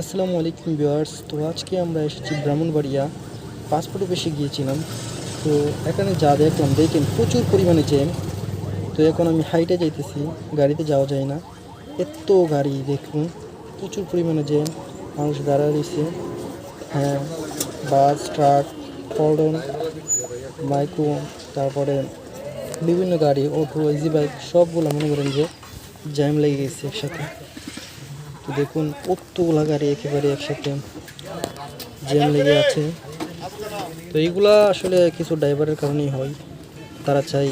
আসসালামু আলাইকুম ভিউয়ার্স। তো আজকে আমরা এসেছি ব্রাহ্মণবাড়িয়া। পাসপোর্ট অফিসে গিয়েছিলাম। তো এখানে যা দেখলাম, দেখেন প্রচুর পরিমাণে জ্যাম। তো এখন আমি হাইটে যাইতেছি, গাড়িতে যাওয়া যায় না। এত গাড়ি দেখুন, প্রচুর পরিমাণে জ্যাম। মানুষ দাঁড়া রয়েছে। হ্যাঁ বাস, ট্রাক পল্টন মাইক্রো, তারপরে বিভিন্ন গাড়ি, অটো ইজি বাইক, সবগুলো মনে করেন যে জ্যাম লেগে গেছে একসাথে। তো দেখুন, কতগুলা গাড়ি একেবারে একসাথে জ্যাম লেগে আছে। তো এইগুলা আসলে কিছু ড্রাইভারের কারণেই হয়। তারা চাই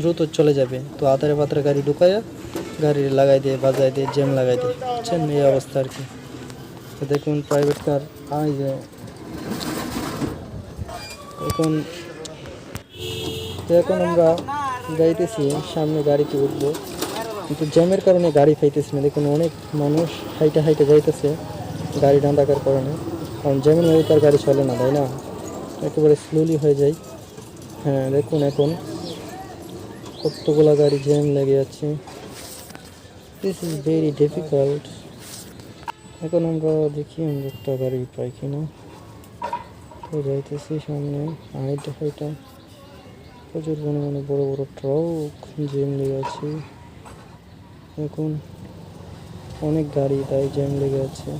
দ্রুত চলে যাবে। তো আধারে পাতারে গাড়ি ঢুকায়া, গাড়ি লাগাই দিয়ে বাজাই দিয়ে, জ্যাম লাগাই দিয়ে। বুঝছেন? এই অবস্থা আর কি। তো দেখুন প্রাইভেট কার আই যে এখন এখন আমরা যাইতেছি, সামনে গাড়িতে উঠবো। কিন্তু জ্যামের কারণে গাড়ি পাইতেছি না। দেখুন, অনেক মানুষ হাইটে হাইটে যাইতেছে, গাড়ি না থাকার কারণে। কারণ জ্যামের মধ্যে তার গাড়ি চলে না, তাই না? একেবারে স্লোলি হয়ে যায়। হ্যাঁ দেখুন এখন কতগুলা গাড়ি জ্যাম লেগে যাচ্ছে দিস ইজ ভেরি ডিফিকাল্ট এখন আমরা দেখি আমরা একটা গাড়ি পাই কিনা। তো যাইতেছি সামনে। হাইটে হাইটে প্রচুর পরিমাণে বড় বড় ট্রাক জ্যাম লেগে আছে। এখন অনেক গাড়ি তাই জ্যাম লেগে আছে।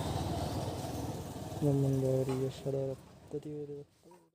ব্রাহ্মণবাড়িয়া সারা